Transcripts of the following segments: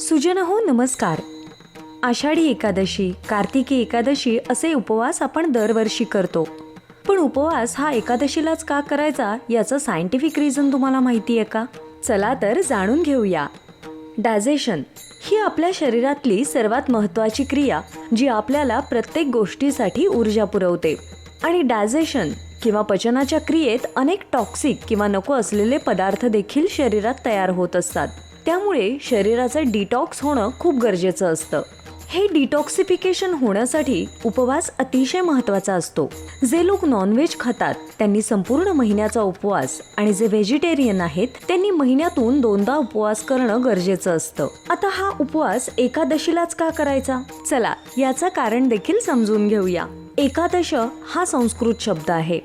सुजन हो नमस्कार. आषाढी एकादशी कार्तिकी एकादशी असे उपवास आपण दरवर्षी करतो. पण उपवास हा एकादशीलाच का करायचा याचं सायंटिफिक रिझन तुम्हाला माहिती आहे का? चला तर जाणून घेऊया. डायजेशन ही आपल्या शरीरातली सर्वात महत्त्वाची क्रिया जी आपल्याला प्रत्येक गोष्टीसाठी ऊर्जा पुरवते. आणि डायजेशन किंवा पचनाच्या क्रियेत अनेक टॉक्सिक किंवा नको असलेले पदार्थ देखील शरीरात तयार होत असतात. त्यामुळे शरीराचं डिटॉक्स होणं खूप गरजेचं असतं. हे डिटॉक्सिफिकेशन होण्यासाठी उपवास अतिशय महत्त्वाचा असतो. जे लोक नॉनव्हेज खातात त्यांनी संपूर्ण महिन्याचा उपवास आणि जे व्हेजिटेरियन आहेत त्यांनी महिन्यातून दोनदा उपवास करणं गरजेचं असतं. आता हा उपवास एकादशीलाच का करायचा? चला याचं कारण देखील समजून घेऊया. एकादश हा संस्कृत शब्द आहे.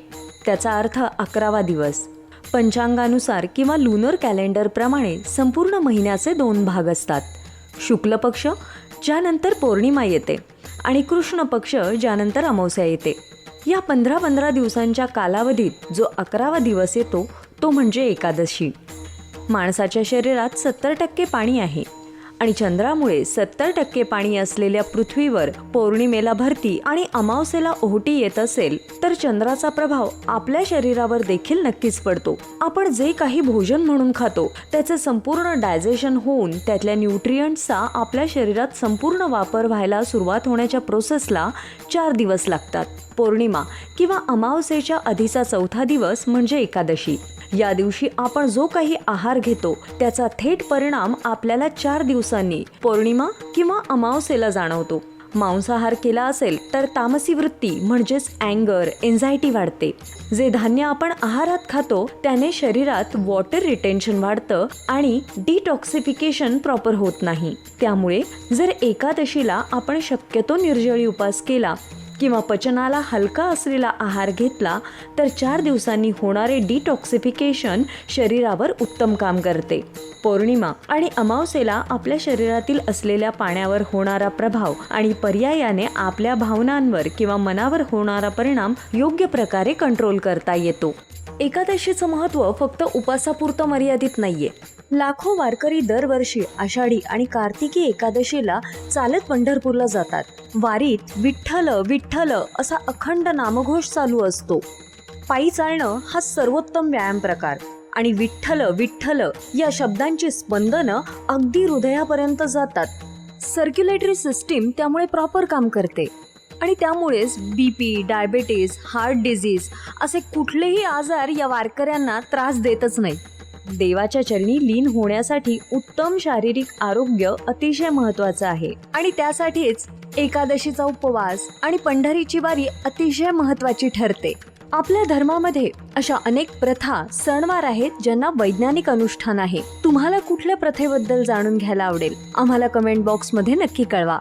त्याचा अर्थ अकरावा दिवस. पंचांगानुसार किंवा लुनर कॅलेंडरप्रमाणे संपूर्ण महिन्याचे दोन भाग असतात. शुक्ल पक्ष ज्यानंतर पौर्णिमा येते आणि कृष्ण पक्ष ज्यानंतर अमावस्या येते. या पंधरा पंधरा दिवसांच्या कालावधीत जो अकरावा दिवस येतो तो म्हणजे एकादशी. माणसाच्या शरीरात सत्तर टक्के पाणी आहे. आणि चंद्रामुळे सत्तर टक्के पाणी असलेल्या पृथ्वीवर पौर्णिमेला भरती आणि अमावस्येला ओहोटी येत असेल तर चंद्राचा प्रभाव आपल्या शरीरावर देखील नक्कीच पडतो. आपण जे काही भोजन म्हणून खातो त्याचे संपूर्ण डायजेशन होऊन त्यातल्या न्यूट्रियंट्सचा आपल्या शरीरात संपूर्ण वापर व्हायला सुरुवात होण्याच्या प्रोसेसला चार दिवस लागतात. पौर्णिमा किंवा अमावस्येच्या आधीचा चौथा दिवस म्हणजे एकादशी. या दिवशी आपण जो काही आहार घेतो त्याचा थेट परिणाम आपल्याला चार दिवसांनी पौर्णिमा किंवा अमावस्येला जाणवतो. मांसाहार केला असेल तर तामसी वृत्ती म्हणजेच अँगर एन्झायटी वाढते. जे धान्य आपण आहारात खातो त्याने शरीरात वॉटर रिटेन्शन वाढतं आणि डिटॉक्सिफिकेशन प्रॉपर होत नाही. त्यामुळे जर एकादशीला आपण शक्यतो निर्जळी उपास केला किंवा पचनाला हलका असलेला आहार घेतला तर चार दिवसांनी होणारे डिटॉक्सिफिकेशन शरीरावर उत्तम काम करते. पौर्णिमा आणि अमावस्येला आपल्या शरीरातील असलेल्या पाण्यावर होणारा प्रभाव आणि पर्यायाने आपल्या भावनांवर किंवा मनावर होणारा परिणाम योग्य प्रकारे कंट्रोल करता येतो. एकादशीचं महत्त्व फक्त उपासापुरतं मर्यादित नाहीये. लाखो वारकरी दरवर्षी आषाढी आणि कार्तिकी एकादशीला चालत पंढरपूरला जातात. वारीत विठ्ठल विठ्ठल असा अखंड नामघोष चालू असतो. पायी चालणं हा सर्वोत्तम व्यायाम प्रकार. आणि विठ्ठल विठ्ठल या शब्दांची स्पंदनं अगदी हृदयापर्यंत जातात. सर्क्युलेटरी सिस्टीम त्यामुळे प्रॉपर काम करते. आणि त्यामुळेच B P diabetes heart disease असे कुठलेही आजार या वारकऱ्यांना त्रास देतच नाही. देवाच्या चरणी लीन होण्यासाठी उत्तम शारीरिक आरोग्य अतिशय महत्वाचं आहे. आणि त्यासाठीच एकादशीचा उपवास आणि पंढरीची वारी अतिशय महत्वाची ठरते. आपल्या धर्मामध्ये अशा अनेक प्रथा सणवार आहेत ज्यांना वैज्ञानिक अनुष्ठान आहे. तुम्हाला कुठल्या प्रथेबद्दल जाणून घ्यायला आवडेल? आम्हाला कमेंट बॉक्समध्ये नक्की कळवा.